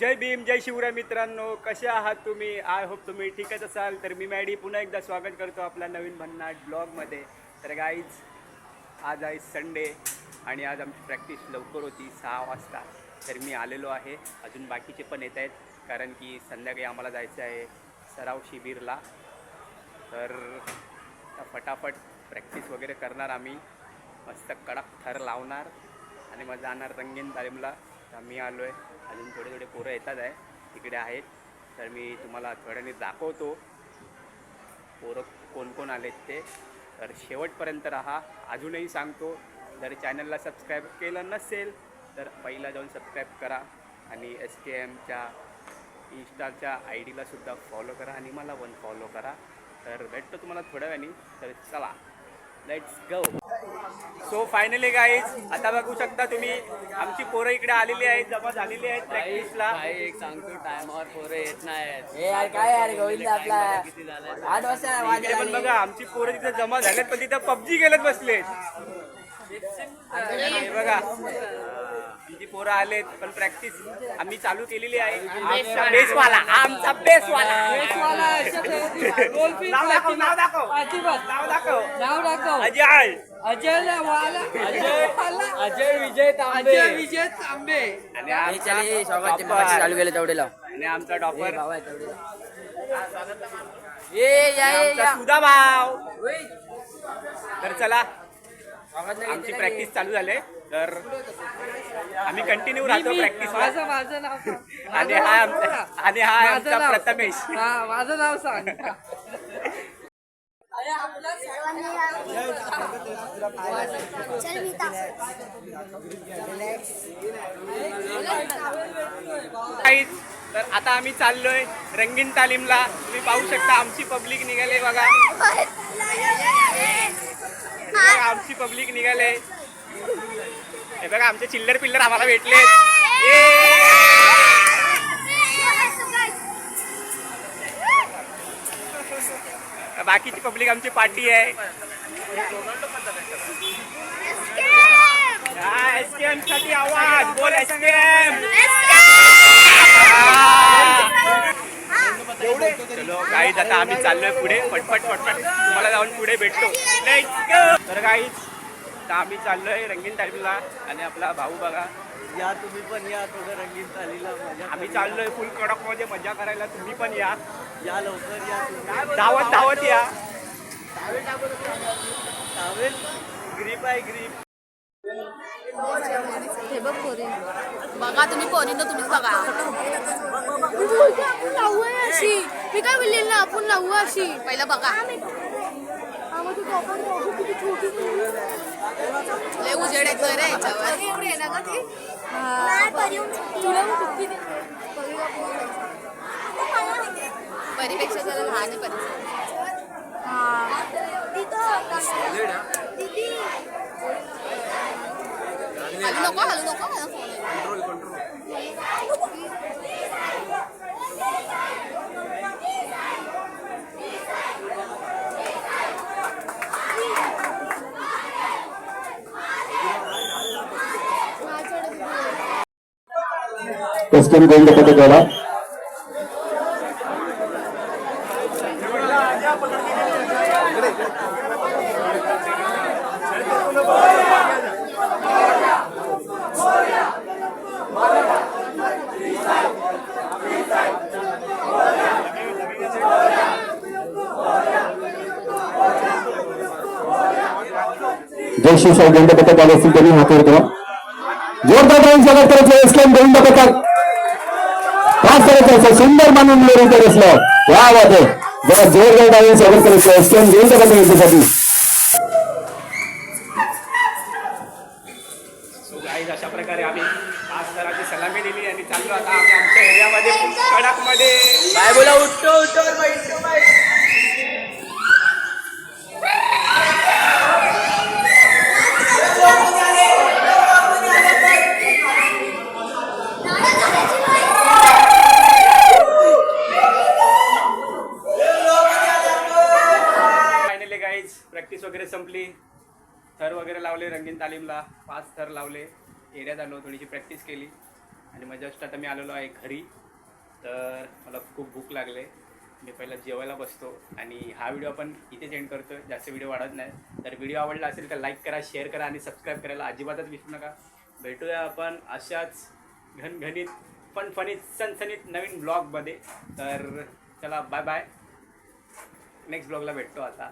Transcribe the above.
जय भीम जय शिवराय मित्रांनो कसे आहात तुम्ही? आय होप तुम्ही ठीकच असाल. तर मी मॅडी पुन्हा एकदा स्वागत करतो आपल्या नवीन भन्नाट ब्लॉगमध्ये. तर गाईज आज आहे संडे आणि आज आमची प्रॅक्टिस लवकर होती सहा वाजता. तर मी आलेलो आहे. अजून बाकीचे पण येत आहेत कारण की संध्याकाळी आम्हाला जायचं आहे सराव शिबिरला. तर फटाफट प्रॅक्टिस वगैरे करणार आम्ही. मस्त कडक थर लावणार आणि मग जाणार रंगीन तालीमला. मी आलो आहे अजून थोडे थोडे पोरं येतात आहे तिकडे आहेत. तर मी तुम्हाला थोड्याने दाखवतो. पोरं कोण कोण आलेत ते. तर शेवटपर्यंत राहा. अजूनही सांगतो जर चॅनलला सबस्क्राईब केलं नसेल तर पहिला जाऊन सबस्क्राईब करा. आणि एस के एमच्या इन्स्टाच्या आय डीला सुद्धा फॉलो करा आणि मला पण फॉलो करा. तर भेटतो तुम्हाला थोड्या वेळाने. तर चला let's go so finally guys आता बघू शकता तुम्ही आमची पोरं इकडे आलेली आहेत जमा झालेली आहेत प्रॅक्टिसला एक सांगतो टायमावर पोरं येत हे यार काय यार गोविंद आपला? आठ वाजता पण. बघा आमची पोरं तिथे जमा झालेत पण तिथे पबजी खेळत बसलेत हे बघा. आमची पोरं आलेत पण प्रॅक्टिस आम्ही चालू केलेली आहे. आमचा बेसवाला आमचा बेसवाला नाव दाखव नाव दाखव. नाव दाखव. नाव दाखव. अजय. अजय वाला अजय अजय विजय तांबे अजय विजय तांबे आणि हे आमचा चल. मगाशी चालू केले तेवढे लाव आणि आमचा हे डॉपर भाऊ आहे तेवढे लाव. ये या ये आमचा या सुधा भाव ओय. तर चला आमची प्रॅक्टिस. चालू झाले तर आम्ही कंटिन्यू राहतो प्रॅक्टिसला माझं माझं नाव सांग. आणि माझं हा नाव आमचा सांग. आणि हा माझं आमचा नाव. प्रथमेश हा माझं नाव सांग तर आता आम्ही चाललोय रंगीन तालीमला. तुम्ही पाहू शकता आमची पब्लिक निघाले बघा. आमची पब्लिक निघाले हे बघा आमचे चिल्लर पिल्लर आम्हाला भेटले बाकीची पब्लिक आमची पार्टी आहे. एमसाठी आवाज बोल एम चलो गाईज आता आम्ही चाललोय पुढे. पटपट पटपट. तुम्हाला जाऊन पुढे भेटतो. तर गाईज आम्ही चाललोय रंगीन तालीमला आणि आपला भाऊ बघा. या तुम्ही पण या थोडं रंगीन मजा आम्ही चाललोय फुल कडकमध्ये मजा करायला. तुम्ही पण या. या लवकर या तुम्ही. धावत धावत या. टावेल ग्रीप आहे ग्रीप. हे बघ पोरी बघा तुम्ही पोरींना तुम्हीच बघा. आपण लावू आहे अशी मी काय बोलली ना आपण लावू अशी पहिलं बघा लय उजेड येतोय रे याच्यावर एवढी आहे. ना का ती तुला? परीपेक्षा जरा लहान आहे परी हलू नको हलू नको मला फोन गोविंद पथकाला जय शिवशाही गोविंद पथक आले असतील त्यांनी हात करतो जोरदार राहून स्वागत करायचं एसकेएम गोविंद पथक पाच करायचं असं सुंदर मानून लोरी असलं वा वाट जरा जोरदार राहून स्वागत करायचं एसकेएम गोविंद पथक यांच्यासाठी अशा प्रकारे आम्ही पाच जणांची सलामी दिली आणि चाललो आता आम्ही आमच्या एरियामध्ये. फायनली गाईज प्रॅक्टिस वगैरे संपली. थर वगैरे लावले रंगीन तालीमला. पाच थर लावले. एरियात आलो थोडीशी प्रॅक्टिस केली. आणि मग जस्ट आता मी आलेलो आहे घरी. तर मला खूप भूक लागले. मी पहिला जेवायला बसतो. आणि हा व्हिडिओ आपण इथेच एंड करतो जास्त व्हिडिओ वाढत नाही. तर व्हिडिओ आवडला असेल तर लाईक करा शेअर करा आणि सबस्क्राईब करायला अजिबातच विसरू नका. भेटूया आपण अशाच घनघणीत फणफणीत सणसणीत नवीन ब्लॉगमध्ये तर चला बाय बाय नेक्स्ट ब्लॉगला भेटतो आता.